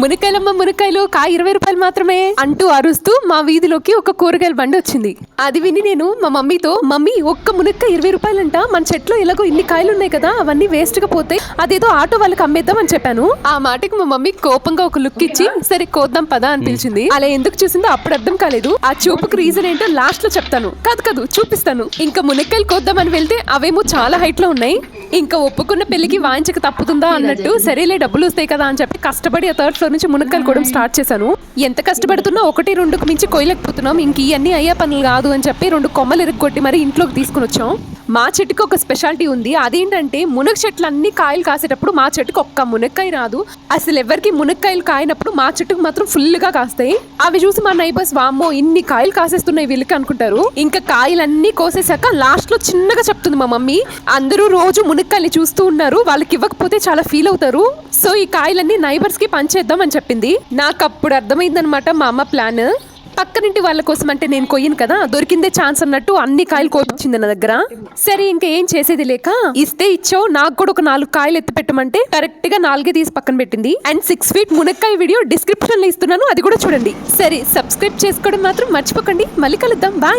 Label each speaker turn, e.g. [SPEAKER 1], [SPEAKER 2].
[SPEAKER 1] మునక్కాయలమ్మ మునక్కాయలు కాయ ఇరవై రూపాయలు మాత్రమే అంటూ అరుస్తూ మా వీధిలోకి ఒక కూరగాయల బండి వచ్చింది. అది విని నేను మా మమ్మీతో మమ్మీ ఒక్క మునక్కాయ ఇరవై రూపాయలంట. మన చెట్లో ఎలాగో ఇన్ని కాయలు ఉన్నాయి కదా అవన్నీ వేస్ట్గా పోతాయి అదేదో ఆటో వాళ్ళకి అమ్మేద్దాం అని చెప్పాను. ఆ మాటకి మా మమ్మీ కోపంగా ఒక లుక్ ఇచ్చి సరే కోద్దాం పదా అని పిలిచింది. అలా ఎందుకు చూసిందో అప్పుడు అర్థం కాలేదు. ఆ చూపుకి రీజన్ ఏంటో లాస్ట్లో చెప్తాను. కాదు కాదు చూపిస్తాను. ఇంకా మునక్కాయలు కోద్దామని వెళ్తే అవేమో చాలా హైట్లో ఉన్నాయి. ఇంకా ఒప్పుకున్న పెళ్ళికి వాయించక తప్పుతుందా అన్నట్టు సరేలే డబ్బులు వస్తాయి కదా అని చెప్పి కష్టపడి ఆ థర్డ్ ఫ్లోర్ నుంచి మునక్కాయలు కూడా స్టార్ట్ చేశాను. ఎంత కష్టపడుతున్నా ఒకటి రెండుకు మించి కొయ్యలేకపోతున్నాం. ఇంక ఇవన్నీ అయ్యే పనులు కాదు అని చెప్పి రెండు కొమ్మలు ఇరుక్కొట్టి మరి ఇంట్లోకి తీసుకుని వచ్చాం. మా చెట్టుకి ఒక స్పెషాలిటీ ఉంది. అదేంటంటే మునగ చెట్లు అన్ని కాయలు కాసేటప్పుడు మా చెట్టుకి ఒక్క మునక్కాయ రాదు. అసలు ఎవరికి మునక్కాయలు కాయనప్పుడు మా చెట్టుకు మాత్రం ఫుల్గా కాస్తాయి. అవి చూసి మా నైబర్స్ వామ్మో ఇన్ని కాయలు కాసేస్తున్నాయి వీళ్ళకి అనుకుంటారు. ఇంకా కాయలన్నీ కోసేసాక లాస్ట్లో చిన్నగా చెప్తుంది మా మమ్మీ అందరూ రోజు మునక్కాయలు చూస్తూ ఉన్నారు. వాళ్ళకి ఇవ్వకపోతే చాలా ఫీల్ అవుతారు. సో ఈ కాయలన్నీ నైబర్స్కి పంచేద్దాం అని చెప్పింది. నాకు అప్పుడు అర్థమైందనమాట మా అమ్మ ప్లాన్. పక్కనింటి వాళ్ళ కోసం అంటే నేను కొయ్యను కదా? దొరికిందే ఛాన్స్ అన్నట్టు అన్ని కాయలు కోపించింది నా దగ్గర. సరే ఇంకా ఏం చేసేది లేక ఇస్తే ఇచ్చావు నాకు కూడా ఒక నాలుగు కాయలు ఎత్తి పెట్టమంటే కరెక్ట్గా నాలుగే తీసి పక్కన పెట్టింది. అండ్ సిక్స్ ఫీట్ మునక్కాయ వీడియో డిస్క్రిప్షన్లో ఇస్తున్నాను అది కూడా చూడండి. సరే సబ్స్క్రైబ్ చేసుకోవడం మాత్రం మర్చిపోకండి. మళ్ళీ కలుద్దాం. బాయ్